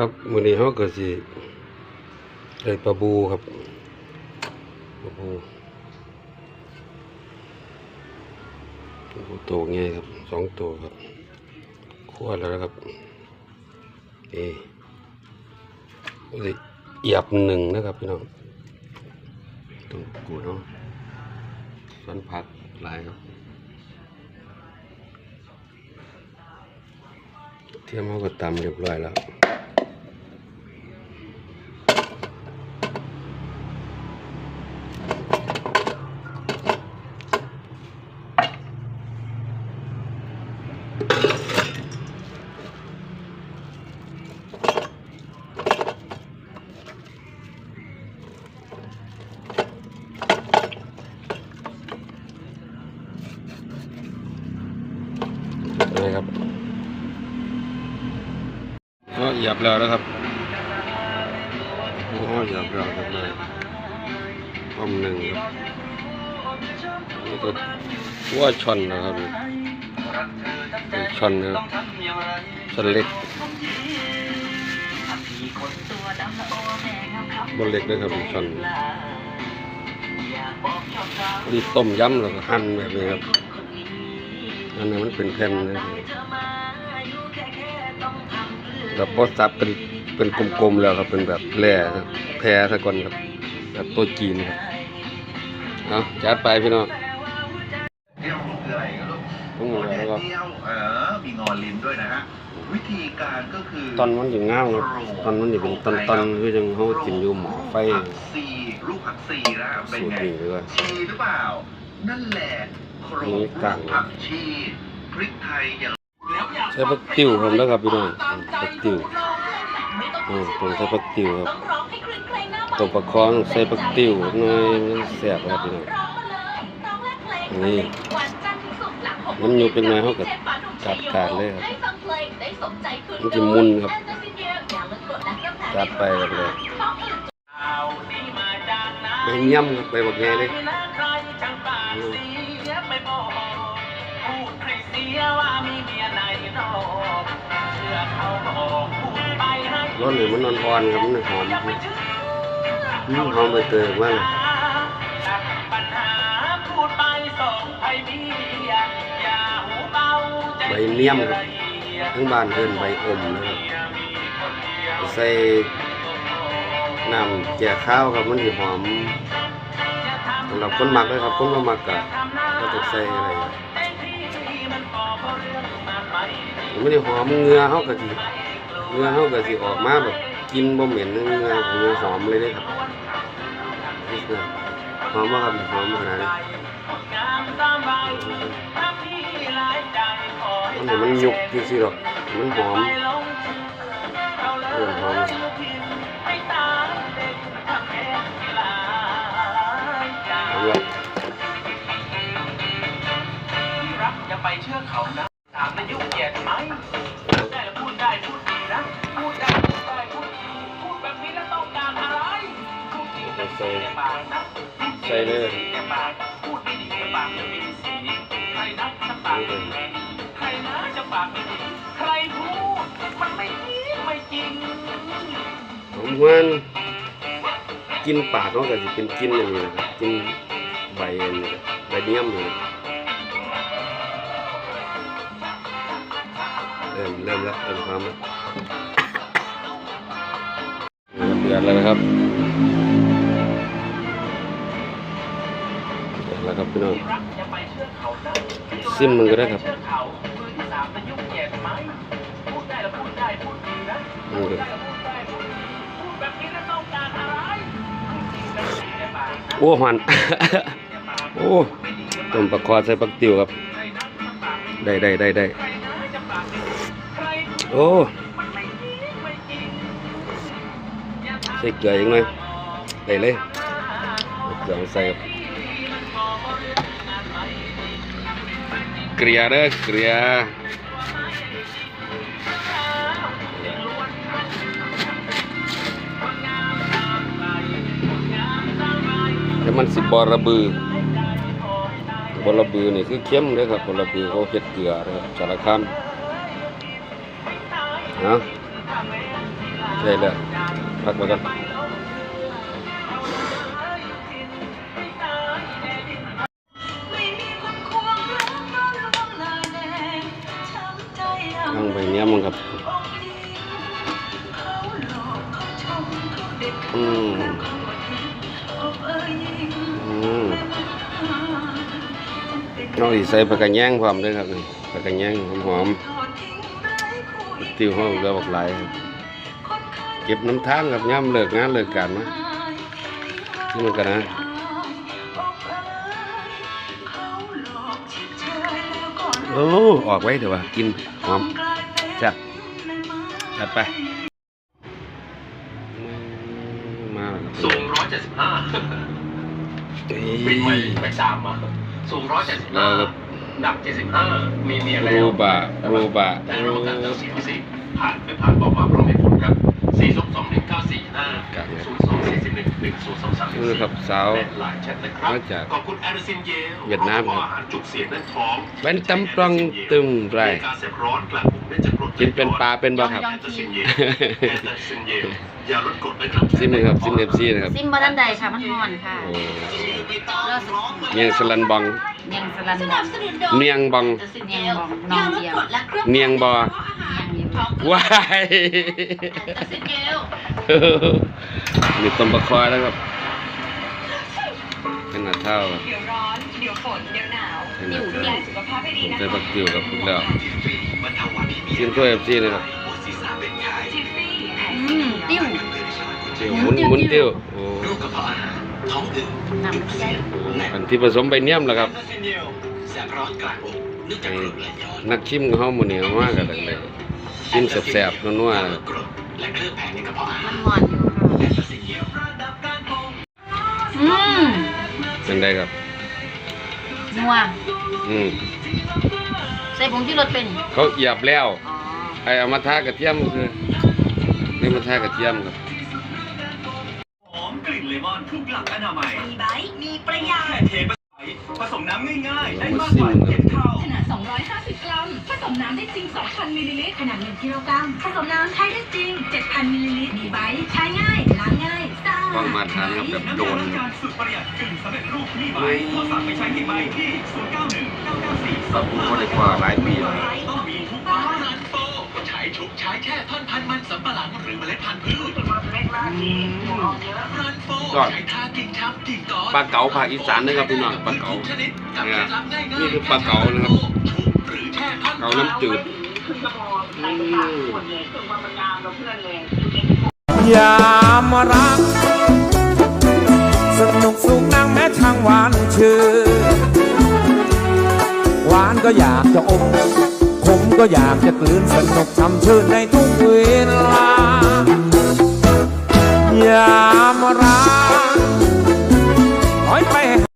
ครับมือนี้เฮาก็สิได้ปลาบูครับปลาบูปลาบูโตวใหญ่ครับสองตัวครับคั่วแล้วนะครับเอสิเอียบหนึ่งนะครับพี่น้องต้องกูเนาะส่วนผักลายครับเทียมเขาก็ตำเรียบร้อยแล้ว นะครับก็หยั บแล้วนะครับโอ้หยับแล้วครับเลยอมหนึ่งครับนี่ก็ว่าช่อนนะครับช่อนนะครับช่อนเล็กบนเล็กด้วยครับช่อนนี่ต้มยำแล้วก็หั่นแบบนี้ครับอันนี้มันเป็นแผ่นนะ แล้วพอสับเป็นเป็นกลมๆแล้วครับเป็นแบบแหล่แพรซะก่อนครับแบบต๊ะจีนครับเอาจัดไปพี่น้องเที่ยวคือะไรกันลูกต้องมีอะไรแล้วก็เที่ยวเออมีงอลิ้นด้วยนะฮะวิธีการก็คือตอนมันอยู่ง่ามครับตอนมันอยู่เป็นตอนๆคือจังเขากินอยู่หมอไฟซีลูกผักซีนะเป็นไงนี้ด้วยชีหรือเปล่า นั่นแหละโครงผักชีพริกไทยอย่าง ใช้ปักติ๋วผมแล้วครับพี่น้องปักติ๋วอืมผมใช้ปักติ๋วครับตัวประคองใส่ปักติ๋วหน่อยมันแซ่บครับพี่น้องนี่มันอยู่เป็นไงเขาก็จัดการเลยครับมันจะมุนครับจัดไปครับเลยไปย่ำครับไปบักแง่เลย รสนี่มันอ่อนๆครับมันหอมอืมหอมใบเตยมากเลยใบเนียมครับทั้งบ้านเอิ้นใบอมนะครับใส่น้ำแก่ข้าวครับมันสิหอมสำหรับคนมักเลยครับคนบ่มักก็ก็จะใส่อะไรครับมัน ไม่ได้หอมเงือเขาก็สิเงือเขาก็สิออกมาแบบกินบ่เหม็นเงือเงือหอมเลยเด้ครับหอมบ่ครับหอมขนาดนี้มันเดี๋ยวมันยุกจริงๆหรอกมันหอม ไปเชื่อเขานะ ถามนายยุ่งเหยิงไหมพูดได้แล้วพูดได้พูดดีนะ พูดได้พูดได้พูดดีพูดแบบนี้แล้วต้องการอะไรพูดจริงเป็นสีในปากนะใส่เลยในปากพูดไม่ดีในปากจะมีสีใครนะจะปากไม่ดีใครนะจะปากไม่ดีใครพูดมันไม่ดีไม่จริงผมว่ากินปากเขาก็สิเป็นกินอย่างนี้นะครับกินใบอันนี้ใบเนี้ยมนี่นะ เริ่มเริ่มแล้วเริ่มความแล้วเดือดแล้วนะครับเดือดแล้วครับพี่น้องรักอย่าไปเชื่อนซิมมันก็ได้ครับเชื่อเขามือที่สามนายยุ่งเหยิงไหมพูดได้แล้วพูดได้พูดดีนะอืมโอ้หันโอ้ต้มปลาคอใส่ปักติวครับ ได้ได้ได้ได้ โอ้ใส่เกลืออีกหน่อยได้เลยเกลือมาใส่ครับเกลือเด้อเกลือแต่มันสิบอระบือบอระบือนี่คือเข้มเลยครับบอระบือเขาเฮ็ดเกลือนะครับสารคาม เนาะใช่แล้วพักมากันไม่มีคนควงรักร้อน ติวห้องเรือบอกหลายครับคนเคยเก็บน้ำทางกับย่ำเลิกงานเลิกการมาที่มันกันนะอกเอ้ยเขาหลอกชิดเชยแล้วก่อนโอ้ออกไว้เดี๋ยวว่ากินหอมจัดจัดไปมาแล้วครับสูงร้อยเจ็ดสิบห้าบินไปไปตามมาสูงร้อยเจ็ดสิบแล้ห้าวก็หนักเจ็ ดสิบห้ามีเมียแล้วรูบะรูบะแต่เราการตั้งสี่สี่ผ่านไม่ผ่านบอกมาพร้อม นึ่งหนึ่งศูนย์สองสามนี่ครับสาวและไลน์แชทนะครับมาจากขอบคุณแอริซินเยลเวียดนามครับอาหารจุกเสียดแน่นท้องเป็นตำปรองตึงไรมีการเสียบร้อนกลางปุ่มเบญจกรดกินเป็นปลาเป็นบ่ครับแอริซินเยลแอริซินเยลอย่าลดกรดนะครับซิมเลยครับซิมเอฟซีนะครับซิมบอดันใดค่ะมันห่อนค่ะโอ้เลิศเนียงสลันบองเนียงสลันสบนัอบสนุนโดยเนียงบองเนียงบอกน้องเดียวเนียงบอเนียงเดีย วว้ายสิเกลนี่ต้มปลาคอแล้วครับขนาดเท่าครับเดี๋ยวร้อนเดี๋ยวฝนเดี๋ยวหนาวขนาดดูเท่าแลสุขภาพให้ดีผมนะใส่ปักติวกับพวกแล้วบรรเทาหวัดที่มีซิมถ้วยเอฟซีเลยครับปวดศีรษะเป็นไข้จิฟฟี่แผนอืมติ้วติ้วหมุนหมุนติ้วโอ้โรคกระเพาะอาหารท้องอืดน้ำใจอันที่ผสมใบเนียมแล้วครับเซนเดียวแสบร้อนกลางอกเนื่องจากกรดไหลย้อนนักชิมของเฮามื้อนี้มากกันเลย ชิมแซ่บๆนัวๆนะครับกรดและเคลือบแผงในกระเพาะอาหามัรนห่อนอยู่ค่ะและเซนเดียวอืมเป็นได้ครับนัวอืมใส่ผงที่รสเป็น เขาเหยียบแล้วอ๋อไอ้เอามาทากระเทียมคือนี่มาทากระเทียมครับหอมกลิ่นเลมอนถูกหลักอนามัยมีไบต์มีประหยัดแค่เทไป ผสมน้ำง่ายๆ ได้มากกว่าเจ็ดเท่า ขนาด 250 กรัม ผสมน้ำได้จริง 2,000 มิลลิลิตร ขนาด 1 กิโลกรัม ผสมน้ำใช้ได้จริง 7,000 มิลลิลิตรมีไบต์ใช้ง่าย ล้างง่ายสะอาดต้องมาทานครับแบบน้ำโดยานล้างจานสุดประหยัดกึ่งสำเร็จรูปนี่ใบโทรสั่งไปใช้ที่ใบที่ 0 9 1 9 9 4ครับผมก็ได้กว่าหลายปีแล้ว ใช้ชุบใช้แค่ท่อนพันธุ์มันสำปะหลังหรือเมล็ดพันธุ์พืชรันโฟยอดใช้ทากิ่งช้ำกิ่งก้อนปลาเก๋าภาคอีสานนะครับพี่น้องปลาเก๋าชนิดกับเคล็ดลับง่ายๆนี่คือปลาเก๋านะครับชุบหรือแช่ท่อนเก๋าน้ำจืดอืมยามรัก สนุกสุขนั่งแม้ช่างหวานชื่อหวานก็อยากจะอม ผมก็อยากจะกลืนสนุกทำชื่นในทุกเวลายามรัก